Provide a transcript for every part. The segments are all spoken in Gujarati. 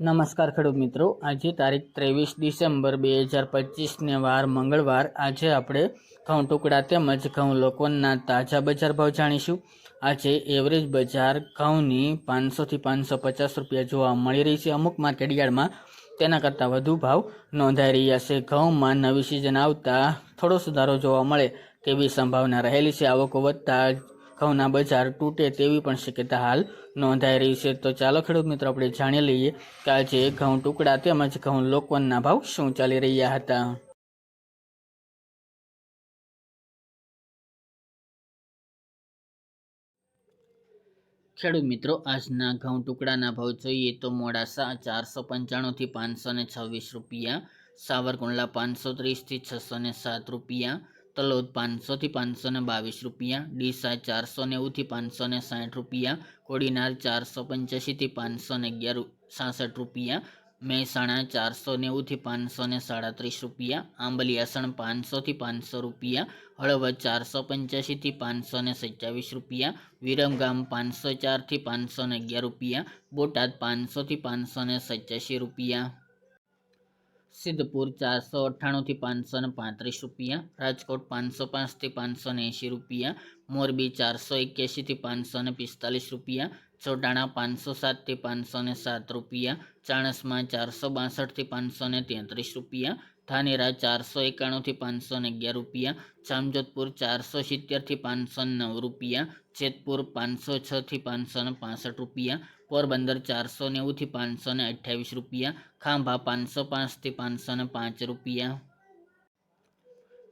નમસ્કાર ખેડૂત મિત્રો. આજે તારીખ ત્રેવીસ ડિસેમ્બર બે હજાર પચીસને વાર મંગળવાર. આજે આપણે ઘઉં ટુકડા તેમજ ઘઉં લોકોના તાજા બજાર ભાવ જાણીશું. આજે એવરેજ બજાર ઘઉંની પાંચસોથી પાંચસો પચાસ રૂપિયા જોવા મળી રહી છે. અમુક માર્કેટ તેના કરતાં વધુ ભાવ નોંધાઈ રહ્યા છે. ઘઉંમાં નવી સિઝન આવતા થોડો સુધારો જોવા મળે તેવી સંભાવના રહેલી છે. આવકો વધતા ઘઉંના બજાર તૂટે તેવી પણ શક્યતા હાલ નોંધાઈ રહી છે. તો ચાલો ખેડૂત મિત્રો, આપણે જાણી લઈએ કે આજે ઘઉં ટુકડા તેમજ ઘઉં લોકવનના ભાવ શું ચાલી રહ્યા હતા? ખેડૂત મિત્રો, આજના ઘઉં ટુકડાના ભાવ જોઈએ તો મોડાસા ચારસો પંચાણુંથી પાંચસો ને છવ્વીસ રૂપિયા, સાવરકુંડલા પાંચસો ત્રીસથી છસો ને સાત રૂપિયા તલોદ પાંચસોથી પાંચસો ને બાવીસ રૂપિયા, ડીસા ચારસો નેવુંથી પાંચસો ને સાઠ રૂપિયા, કોડીનાર ચારસો પંચ્યાસીથી પાંચસો ને અગિયાર સાસઠ રૂપિયા, મહેસાણા ચારસો નેવુંથી પાંચસો ને સાડત્રીસ રૂપિયા આંબલીયાસણ પાંચસોથી પાંચસો રૂપિયા, હળવદ ચારસો પંચ્યાસીથી પાંચસો ને સત્યાવીસ રૂપિયા, વિરમગામ પાંચસો ચારથી પાંચસો ને અગિયાર રૂપિયા, બોટાદ પાંચસોથી પાંચસો ને સત્યાસી રૂપિયા. સિદ્ધપુર ચારસો અઠ્ઠાણુંથી પાંચસો ને પાંત્રીસ રૂપિયા, રાજકોટ પાંચસો પાંચથી પાંચસો ને એંશી રૂપિયા, મોરબી ચારસો એક્યાસીથી પાંચસો ને પિસ્તાલીસ રૂપિયા ચોટાણા પાંચસો સાતથી પાંચસો ને સાત રૂપિયા, ચાણસમાં ચારસો બાસઠથી પાંચસો ને તેત્રીસ રૂપિયા, ધાનેરા ચારસો એકાણુંથી પાંચસો ને અગિયાર રૂપિયા, જામજોધપુર ચારસો સિત્તેરથી પાંચસો નવ રૂપિયા, જેતપુર પાંચસો છથી પાંચસો ને પાસઠ રૂપિયા, પોરબંદર ચારસો નેવુંથી પાંચસો ને અઠ્યાવીસ રૂપિયા, ખાંભા પાંચસો પાંચથી પાંચસો ને પાંચ રૂપિયા.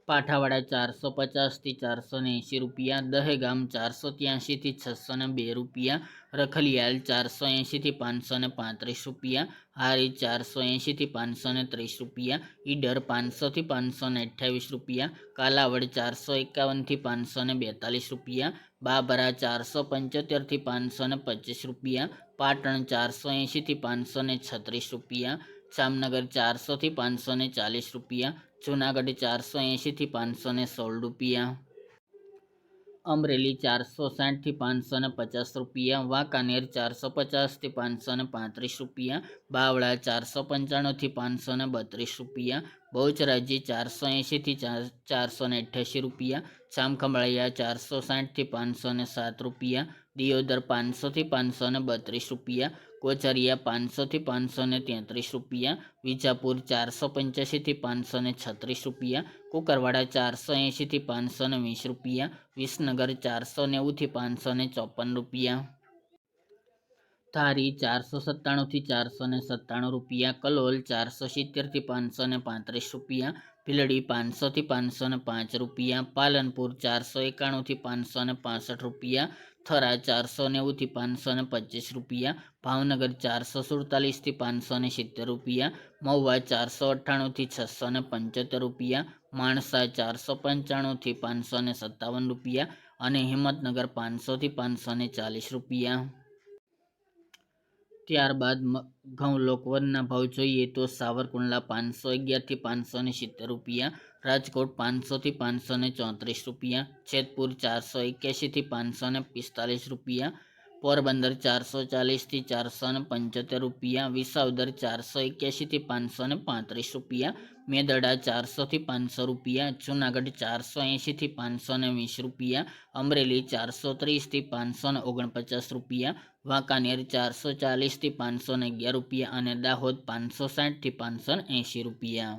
પાઠાવાડા ચારસો પચાસથી ચારસો ને એંશી રૂપિયા, દહેગામ ચારસો ત્યાંશીથી છસો ને બે રૂપિયા, રખલિયાલ ચારસો એંશીથી પાંચસો ને પાંત્રીસ રૂપિયા, હારી ચારસો એંશીથી પાંચસો ને ત્રીસ રૂપિયા, ઈડર પાંચસોથી પાંચસો ને અઠ્યાવીસ રૂપિયા, કાલાવડ ચારસો એકાવનથી પાંચસો ને બેતાલીસ રૂપિયા, બાબરા ચારસો પંચોતેરથી પાંચસો ને પચીસ રૂપિયા, પાટણ ચારસો એંશીથી પાંચસો ને છત્રીસ રૂપિયા જામનગર ચારસોથી પાંચસો ને ચાલીસ રૂપિયા, જુનાગઢ ચારસો એંશીથી પાંચસો ને સોળ રૂપિયા. અમરેલી ચારસો સાઠથી પાંચસો ને પચાસ રૂપિયા, વાંકાનેર ચારસો પચાસથી પાંચસો ને પાંત્રીસ રૂપિયા, બાવળા ચારસો પંચાણુંથી પાંચસો ને બત્રીસ રૂપિયા, બહુચરાજી ચારસો એંશીથી ચારસો ને અઠ્યાસી રૂપિયા જામખંભાળિયા ચારસો સાઠથી પાંચસો ને સાત રૂપિયા, દિયોદર પાંચસોથી પાંચસો ને બત્રીસ રૂપિયા, કોચરિયા પાંચસોથી પાંચસો ને તેત્રીસ રૂપિયા, વિજાપુર ચારસો પંચ્યાસીથી પાંચસો ને છત્રીસ રૂપિયા, કુકરવાડા ચારસો એંશીથી પાંચસો ને વીસ રૂપિયા, વિસનગર ચારસો નેવુંથી પાંચસો ને ચોપન રૂપિયા. ધારી ચારસો સત્તાણુંથી ચારસો ને સત્તાણું રૂપિયા, કલોલ ચારસો સિત્તેરથી પાંચસો ને પાંત્રીસ રૂપિયા, ભીલડી પાંચસોથી પાંચસો ને પાંચ રૂપિયા, પાલનપુર ચારસો એકાણુંથી પાંચસો ને પાસઠ રૂપિયા, થરા ચારસો નેવુંથી પાંચસો ને પચીસ રૂપિયા, ભાવનગર ચારસો સુડતાલીસથી પાંચસો ને સિત્તેર રૂપિયા, મહુવા ચારસો અઠ્ઠાણુંથી છસો ને પંચોતેર રૂપિયા, માણસા ચારસો પંચાણુંથી પાંચસો ને સત્તાવન રૂપિયા અને હિંમતનગર પાંચસોથી પાંચસો ને ચાલીસ રૂપિયા. ત્યારબાદ ઘઉં લોકવનના ભાવ જોઈએ તો સાવરકુંડલા પાંચસો અગિયારથી પાંચસો ને સિત્તેર રૂપિયા, રાજકોટ પાંચસોથી પાંચસો ને ચોત્રીસ રૂપિયા, જેતપુર ચારસો એક્યાસીથી પાંચસો ને પિસ્તાલીસ રૂપિયા પોરબંદર ચારસો ચાલીસથી ચારસો ને પંચોતેર રૂપિયા, વિસાવદર ચારસો એક્યાસીથી પાંચસો ને પાંત્રીસ રૂપિયા, મેદડા ચારસોથી પાંચસો રૂપિયા, જૂનાગઢ ચારસો એંશીથી પાંચસો ને વીસ રૂપિયા, અમરેલી ચારસો ત્રીસથી પાંચસો ને ઓગણપચાસ રૂપિયા, વાંકાનેર ચારસો ચાલીસથી પાંચસો ને અગિયાર રૂપિયા અને દાહોદ પાંચસો સાઠથી પાંચસો ને એંશી રૂપિયા.